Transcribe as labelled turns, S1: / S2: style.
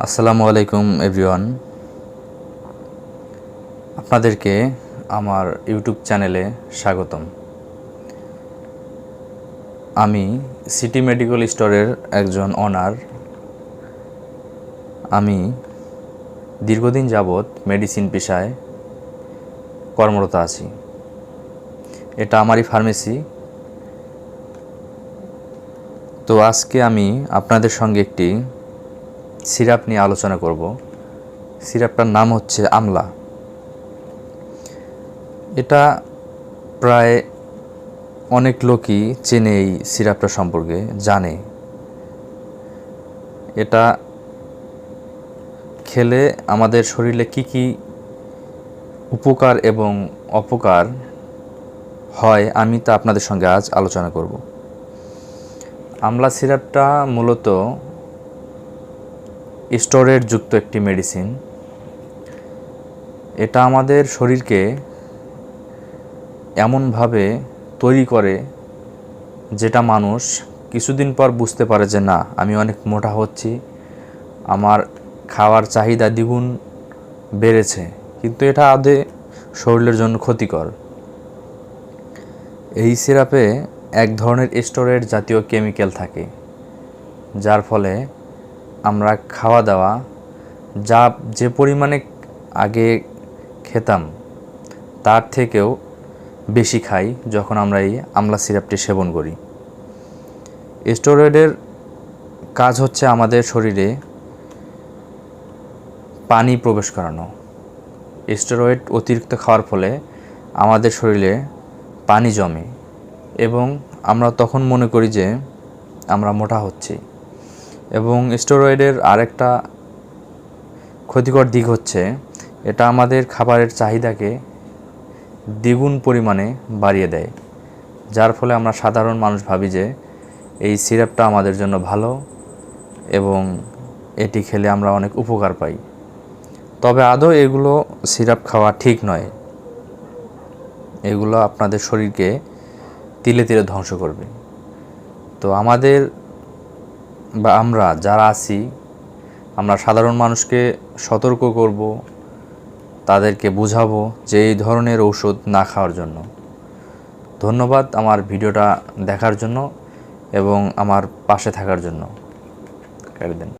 S1: আসসালামু আলাইকুম, এভরিওয়ান। আপনাদেরকে আমার ইউটিউব চ্যানেলে স্বাগতম। আমি সিটি মেডিকেল স্টোরের একজন অনার। আমি দীর্ঘদিন যাবৎ মেডিসিন পেশায় কর্মরত আছি। এটা আমারই ফার্মেসি। তো আজকে আমি আপনাদের সঙ্গে একটি সিরাপ নিয়ে আলোচনা করব। সিরাপটার নাম হচ্ছে আমলা। এটা প্রায় অনেক লোকই চেনে এই সিরাপটা সম্পর্কে, জানে। এটা খেলে আমাদের শরীরে কি কি উপকার এবং অপকার হয়, আমি তা আপনাদের সঙ্গে আজ আলোচনা করব। আমলা সিরাপটা মূলত স্টোরের যুক্ত একটি মেডিসিন এটা আমাদের শরীরকে এমনভাবে তৈরি করে যেটা মানুষ কিছুদিন পর বুঝতে পারে যে, না, আমি অনেক মোটা হচ্ছি, আমার খাওয়ার চাহিদা দ্বিগুণ বেড়েছে। কিন্তু এটা আদে শরীরের জন্য ক্ষতিকর। এই সিরাপে এক ধরনের স্টোরের জাতীয় কেমিক্যাল থাকে, যার ফলে আমরা খাওয়া দাওয়া, যা যে পরিমাণে আগে খেতাম, তার থেকেও বেশি খাই যখন আমরা এই আমলা সিরাপটি সেবন করি। স্টোরয়েডের কাজ হচ্ছে আমাদের শরীরে পানি প্রবেশ করানো। স্টেরয়েড অতিরিক্ত খাওয়ার ফলে আমাদের শরীরে পানি জমে এবং আমরা তখন মনে করি যে আমরা মোটা হচ্ছি। এবং স্টেরয়েডের আরেকটা ক্ষতিকর দিক হচ্ছে, এটা আমাদের খাবারের চাহিদাকে দ্বিগুণ পরিমাণে বাড়িয়ে দেয়। যার ফলে আমরা সাধারণ মানুষ ভাবি যে, এই সিরাপটা আমাদের জন্য ভালো এবং এটি খেলে আমরা অনেক উপকার পাই। তবে আদৌ এগুলো সিরাপ খাওয়া ঠিক নয়। এগুলো আপনাদের শরীরকে তিলে তিলে ধ্বংস করবে। তো আমাদের বা আমরা যারা আছি, আমরা সাধারণ মানুষকে সতর্ক করব, তাদেরকে বুঝাবো যে এই ধরনের ঔষধ না খাওয়ার জন্য। ধন্যবাদ আমার ভিডিওটা দেখার জন্য এবং আমার পাশে থাকার জন্য। কেটে